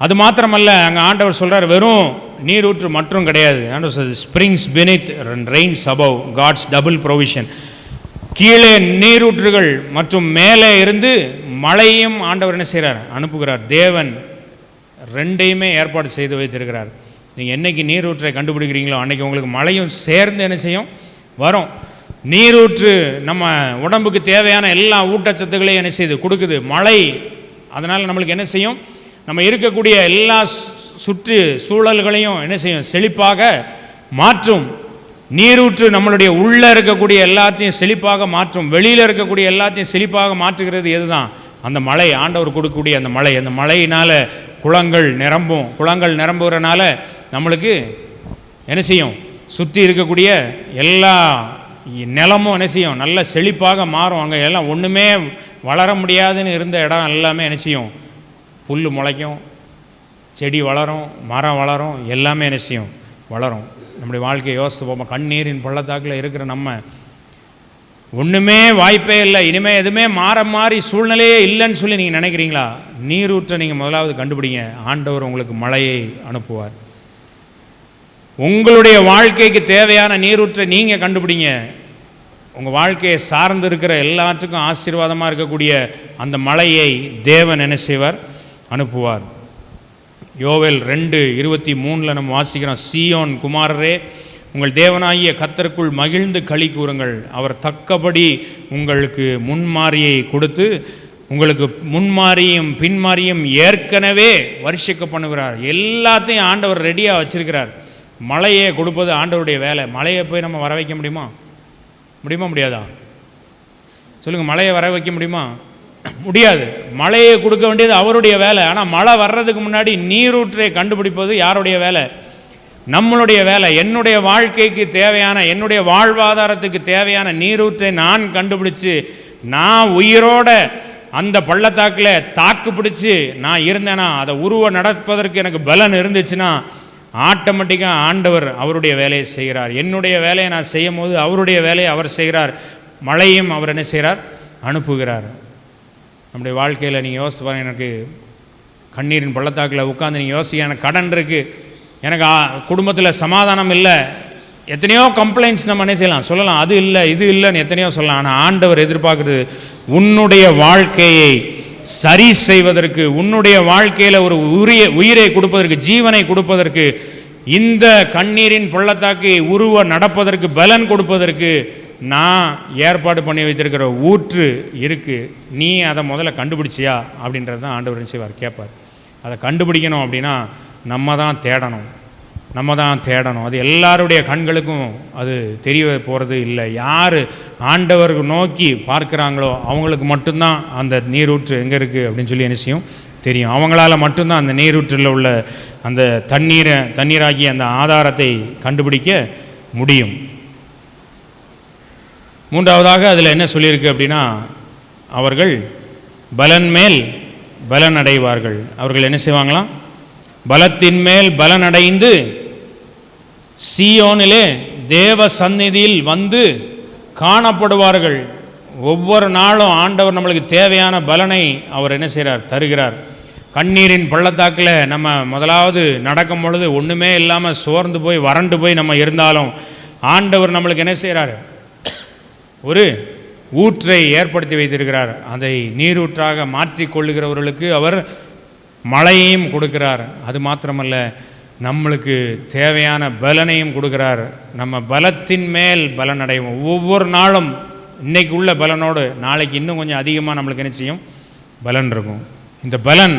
அது மாத்திரமல்ல அங்கே ஆண்டவர் சொல்கிறார் வெறும் நீரூற்று மற்றும் கிடையாது. ஆண்டவர் springs beneath rains above God's double provision கீழே நீரூற்றுகள் மற்றும் மேலே இருந்து மழையும் ஆண்டவர் என்ன செய்கிறார்? அனுப்புகிறார். தேவன் ரெண்டையுமே ஏற்பாடு செய்து வைத்திருக்கிறார். நீங்கள் என்றைக்கு நீரூற்றை கண்டுபிடிக்கிறீங்களோ அன்றைக்கி உங்களுக்கு மழையும் சேர்ந்து என்ன செய்யும்? வரும். நீரூற்று நம்ம உடம்புக்கு தேவையான எல்லா ஊட்டச்சத்துக்களையும் என்ன செய்யுது கொடுக்குது. மழை அதனால் நம்மளுக்கு என்ன செய்யும்? நம்ம இருக்கக்கூடிய எல்லா சுற்று சூழல்களையும் என்ன செய்யும்? செழிப்பாக மாற்றும். நீரூற்று நம்மளுடைய உள்ளே இருக்கக்கூடிய எல்லாத்தையும் செழிப்பாக மாற்றும் வெளியில் இருக்கக்கூடிய எல்லாத்தையும் செழிப்பாக மாற்றுகிறது எதுதான்? அந்த மழை ஆண்டவர் கொடுக்கக்கூடிய அந்த மழை அந்த மழையினால் குளங்கள் நிரம்பும். குளங்கள் நிரம்புறனால நம்மளுக்கு என்ன செய்யும்? சுற்றி இருக்கக்கூடிய எல்லா நிலமும் என்ன செய்யும்? நல்ல செழிப்பாக மாறும். அங்கே எல்லாம் ஒன்றுமே வளர முடியாதுன்னு இருந்த இடம் எல்லாமே என்ன செய்யும்? புல் முளைக்கும் செடி வளரும் மரம் வளரும் எல்லாமே என்ன செய்யும்? வளரும். நம்முடைய வாழ்க்கையை யோசித்து போவோம் கண்ணீரின் பள்ளத்தாக்கில் இருக்கிற நம்ம ஒன்றுமே வாய்ப்பே இல்லை. இனிமேல் எதுவுமே மாற மாறி சூழ்நிலையே இல்லைன்னு சொல்லி நீங்கள் நினைக்கிறீங்களா? நீரூற்றை நீங்கள் முதலாவது கண்டுபிடிங்க. ஆண்டவர் உங்களுக்கு மழையை அனுப்புவார். உங்களுடைய வாழ்க்கைக்கு தேவையான நீரூற்றை நீங்கள் கண்டுபிடிங்க. உங்கள் வாழ்க்கையை சார்ந்து இருக்கிற எல்லாத்துக்கும் ஆசீர்வாதமாக இருக்கக்கூடிய அந்த மழையை தேவன் என்ன செய்வார்? அனுப்புவார். யோவேல் ரெண்டு இருபத்தி மூணில் நம்ம வாசிக்கிறோம் சியோன் குமாரரே உங்கள் தேவனாகிய கத்தருக்குள் மகிழ்ந்து களி கூறுங்கள். அவர் தக்கபடி உங்களுக்கு முன்மாரியை கொடுத்து உங்களுக்கு முன்மாரியும் பின்மாரியும் ஏற்கனவே வருஷிக்க பண்ணுகிறார். எல்லாத்தையும் ஆண்டவர் ரெடியாக வச்சிருக்கிறார். மழையை கொடுப்பது ஆண்டவருடைய வேலை. மழையை போய் நம்ம வர வைக்க முடியுமா? முடியுமா முடியாதா? சொல்லுங்கள் மழையை வர வைக்க முடியுமா? முடியாது. மழையை கொடுக்க வேண்டியது அவருடைய வேலை. ஆனால் மழை வர்றதுக்கு முன்னாடி நீரூற்றை கண்டுபிடிப்பது யாருடைய வேலை? நம்மளுடைய வேலை. என்னுடைய வாழ்க்கைக்கு தேவையான என்னுடைய வாழ்வாதாரத்துக்கு தேவையான நீரூற்றை நான் கண்டுபிடிச்சு நான் உயிரோட அந்த பள்ளத்தாக்கில் தாக்கு பிடிச்சி நான் இருந்தேன்னா அதை உருவ நடப்பதற்கு எனக்கு பலன் இருந்துச்சுன்னா ஆட்டோமேட்டிக்காக ஆண்டவர் அவருடைய வேலையை செய்கிறார். என்னுடைய வேலையை நான் செய்யும் போது அவருடைய வேலையை அவர் செய்கிறார். மழையும் அவர் என்ன செய்கிறார்? அனுப்புகிறார். நம்முடைய வாழ்க்கையில் நீங்கள் யோசிச்சு எனக்கு கண்ணீரின் பள்ளத்தாக்கில் உட்காந்து நீங்கள் யோசி எனக்கு கடன் இருக்குது எனக்கு குடும்பத்தில் சமாதானம் இல்லை. எத்தனையோ கம்ப்ளைண்ட்ஸ் நம்ம என்ன செய்யலாம்? சொல்லலாம். அது இல்லை இது இல்லைன்னு எத்தனையோ சொல்லலாம். ஆனால் ஆண்டவர் எதிர்பார்க்குறது உன்னுடைய வாழ்க்கையை சரி செய்வதற்கு உன்னுடைய வாழ்க்கையில் ஒரு உரிய உயிரை கொடுப்பதற்கு ஜீவனை கொடுப்பதற்கு இந்த கண்ணீரின் பள்ளத்தாக்கை உருவ நடப்பதற்கு பலன் கொடுப்பதற்கு நான் ஏற்பாடு பண்ணி வைத்திருக்கிற ஊற்று இருக்குது நீ அதை முதல்ல கண்டுபிடிச்சியா? அப்படின்றது தான் ஆண்டவர் செய்வார் கேட்பார். அதை கண்டுபிடிக்கணும் அப்படின்னா நம்ம தான் தேடணும். நம்ம தான் தேடணும். அது எல்லாருடைய கண்களுக்கும் அது தெரிய போகிறது இல்லை. யார் ஆண்டவருக்கு நோக்கி பார்க்குறாங்களோ அவங்களுக்கு மட்டும்தான் அந்த நீரூற்று எங்கே இருக்குது அப்படின்னு சொல்லி என்ன செய்யும்? தெரியும். அவங்களால மட்டும்தான் அந்த நீரூற்றில் உள்ள அந்த தண்ணீரை தண்ணீராகிய அந்த ஆதாரத்தை கண்டுபிடிக்க முடியும். மூன்றாவதாக அதில் என்ன சொல்லியிருக்கு அப்படின்னா அவர்கள் பலன் மேல் பலன் அடைவார்கள் அவர்கள் என்ன செய்வாங்களாம்? பலத்தின் மேல் பலன் அடைந்து தேவ சந்நிதியில் வந்து காணப்படுவார்கள். ஒவ்வொரு நாளும் ஆண்டவர் நம்மளுக்கு தேவையான பலனை அவர் என்ன செய்கிறார்? தருகிறார். கண்ணீரின் பள்ளத்தாக்கில் நம்ம முதலாவது நடக்கும் பொழுது ஒன்றுமே இல்லாமல் சோர்ந்து போய் வறண்டு போய் நம்ம இருந்தாலும் ஆண்டவர் நம்மளுக்கு என்ன செய்கிறார்? ஒரு ஊற்றை ஏற்படுத்தி வைத்திருக்கிறார். அதை நீரூற்றாக மாற்றிக்கொள்ளுகிறவர்களுக்கு அவர் மழையையும் கொடுக்கிறார். அது மாத்திரமல்ல நம்மளுக்கு தேவையான பலனையும் கொடுக்கிறார். நம்ம பலத்தின் மேல் பலன் அடைவோம் ஒவ்வொரு நாளும் இன்னைக்கு உள்ள பலனோடு நாளைக்கு இன்னும் கொஞ்சம் அதிகமாக நம்மளுக்கு என்ன செய்யும்? பலன் இருக்கும். இந்த பலன்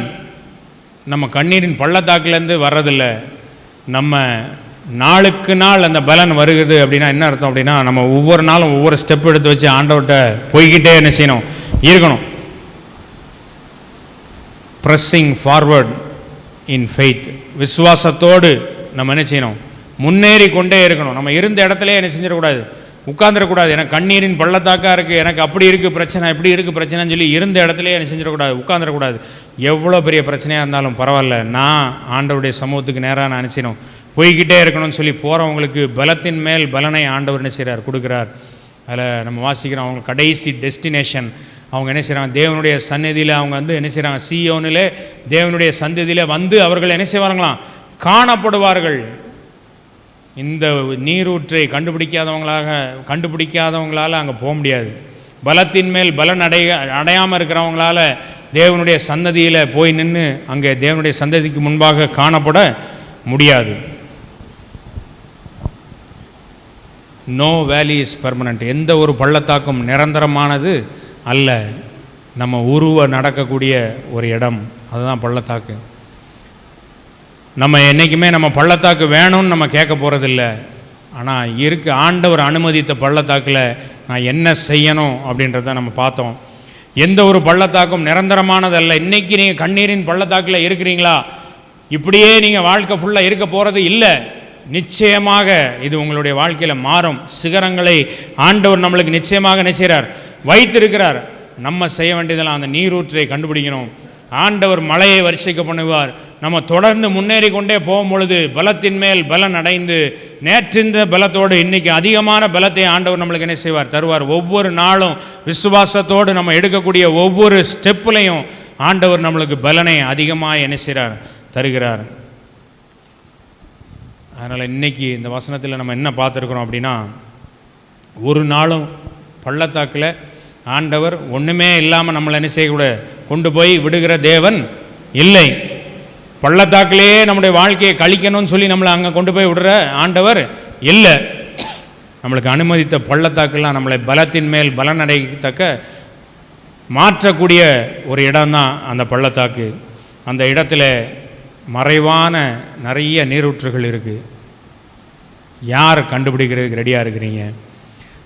நம்ம கண்ணீரின் பள்ளத்தாக்குலேருந்து வர்றதில்லை. நம்ம நாளுக்கு நாள் அந்த பலன் வருகுது அப்படின்னா என்ன அர்த்தம் அப்படின்னா நம்ம ஒவ்வொரு நாளும் ஒவ்வொரு ஸ்டெப் எடுத்து வச்சு ஆண்டவர்கிட்ட போய்கிட்டே என்ன செய்யணும்? இருக்கணும். ப்ரெஸ்ஸிங் ஃபார்வர்ட் இன் ஃபெய்த் விசுவாசத்தோடு நம்ம என்ன செய்யணும்? முன்னேறி கொண்டே இருக்கணும். நம்ம இருந்த இடத்துல என்ன செஞ்சிடக்கூடாது? உட்காந்துடக்கூடாது எனக்கு கண்ணீரின் பள்ளத்தாக்கா இருக்குது எனக்கு அப்படி இருக்குது பிரச்சனை இப்படி இருக்குது பிரச்சனைன்னு சொல்லி இருந்த இடத்துல என்ன செஞ்சிடக்கூடாது? உட்காந்துடக்கூடாது எவ்வளோ பெரிய பிரச்சனையாக இருந்தாலும் பரவாயில்ல. நான் ஆண்டவுடைய சமூகத்துக்கு நேராக நான் நினச்சினோம் போய்கிட்டே இருக்கணும்னு சொல்லி போகிறவங்களுக்கு பலத்தின் மேல் பலனை ஆண்டவர் என்ன செய்கிறார் கொடுக்குறார். அதில் நம்ம வாசிக்கிறோம் அவங்க கடைசி டெஸ்டினேஷன் அவங்க என்ன செய்கிறாங்க தேவனுடைய சந்நிதியில் அவங்க வந்து என்ன செய்கிறாங்க சியோனிலே தேவனுடைய சந்நிதியில் வந்து அவர்கள் என்ன செய்வாங்களாம் காணப்படுவார்கள். இந்த நீரூற்றை கண்டுபிடிக்காதவங்களாக கண்டுபிடிக்காதவங்களால அங்கே போக முடியாது. பலத்தின் மேல் பலன் அடைய அடையாமல் இருக்கிறவங்களால தேவனுடைய சந்ததியில் போய் நின்று அங்கே தேவனுடைய சந்ததிக்கு முன்பாக காணப்பட முடியாது. நோ வேலி இஸ் பர்மனண்ட் எந்த ஒரு பள்ளத்தாக்கும் நிரந்தரமானது அல்ல. நம்ம உருவ நடக்கக்கூடிய ஒரு இடம். அதுதான் பள்ளத்தாக்கு. நம்ம என்றைக்குமே நம்ம பள்ளத்தாக்கு வேணும்னு நம்ம கேட்க போகிறதில்ல ஆனால் இருக்கு ஆண்டவர் அனுமதித்த பள்ளத்தாக்கில் நான் என்ன செய்யணும் அப்படின்றத நம்ம பார்த்தோம். எந்த ஒரு பள்ளத்தாக்கும் நிரந்தரமானதல்ல இன்றைக்கி நீங்கள் கண்ணீரின் பள்ளத்தாக்கில் இருக்கிறீங்களா? இப்படியே நீங்கள் வாழ்க்கை ஃபுல்லாக இருக்க போகிறது இல்லை. நிச்சயமாக இது உங்களுடைய வாழ்க்கையில் மாறும். சிகரங்களை ஆண்டவர் நம்மளுக்கு நிச்சயமாக நினைச்சார் வைத்திருக்கிறார். நம்ம செய்ய வேண்டியதெல்லாம் அந்த நீரூற்றை கண்டுபிடிக்கணும். ஆண்டவர் மழையை வரிசைக்க பண்ணுவார். நம்ம தொடர்ந்து முன்னேறி கொண்டே போகும் பொழுது பலத்தின் மேல் பலன் அடைந்து நேற்றிருந்த பலத்தோடு இன்னைக்கு அதிகமான பலத்தை ஆண்டவர் நம்மளுக்கு என்ன செய்வார்? தருவார். ஒவ்வொரு நாளும் விசுவாசத்தோடு நம்ம எடுக்கக்கூடிய ஒவ்வொரு ஸ்டெப்புலையும் ஆண்டவர் நம்மளுக்கு பலனை அதிகமாக என்ன செய்கிறார் தருகிறார். அதனால் இன்னைக்கு இந்த வசனத்தில் நம்ம என்ன பார்த்துருக்குறோம் அப்படின்னா ஒரு நாளும் பள்ளத்தாக்கில் ஆண்டவர் ஒன்றுமே இல்லாமல் நம்மளை என்ன செய்யக்கூடாது கொண்டு போய் விடுகிற தேவன் இல்லை. பள்ளத்தாக்கிலேயே நம்முடைய வாழ்க்கையை கழிக்கணும்னு சொல்லி நம்மளை அங்கே கொண்டு போய் விடுற ஆண்டவர் இல்லை. நம்மளுக்கு அனுமதித்த பள்ளத்தாக்கெல்லாம் நம்மளை பலத்தின் மேல் பலனடைத்தக்க மாற்றக்கூடிய ஒரு இடம்தான் அந்த பள்ளத்தாக்கு. அந்த இடத்துல மறைவான நிறைய நீரூற்றுகள் இருக்குது யார் கண்டுபிடிக்கிறதுக்கு ரெடியாக இருக்கிறீங்க?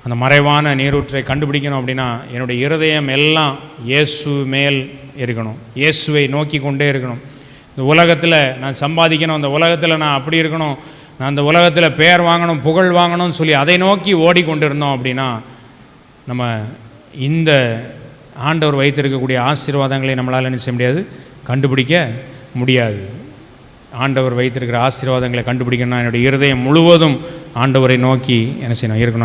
அந்த மறைவான நீரூற்றை கண்டுபிடிக்கணும் அப்படின்னா என்னுடைய இருதயம் எல்லாம் இயேசு மேல் இருக்கணும். இயேசுவை நோக்கி கொண்டே இருக்கணும். இந்த உலகத்தில் நான் சம்பாதிக்கணும் அந்த உலகத்தில் நான் அப்படி இருக்கணும் நான் அந்த உலகத்தில் பெயர் வாங்கணும் புகழ் வாங்கணும்னு சொல்லி அதை நோக்கி ஓடிக்கொண்டிருந்தோம் அப்படின்னா நம்ம இந்த ஆண்டவர் வைத்திருக்கக்கூடிய ஆசீர்வாதங்களை நம்மளால் என்ன செய்ய முடியாது? கண்டுபிடிக்க முடியாது. ஆண்டவர் வைத்திருக்கிற ஆசீர்வாதங்களை கண்டுபிடிக்கணும்னா என்னுடைய இருதயம் முழுவதும் ஆண்டவரை நோக்கி என்ன செய்யணும் இருக்கணும்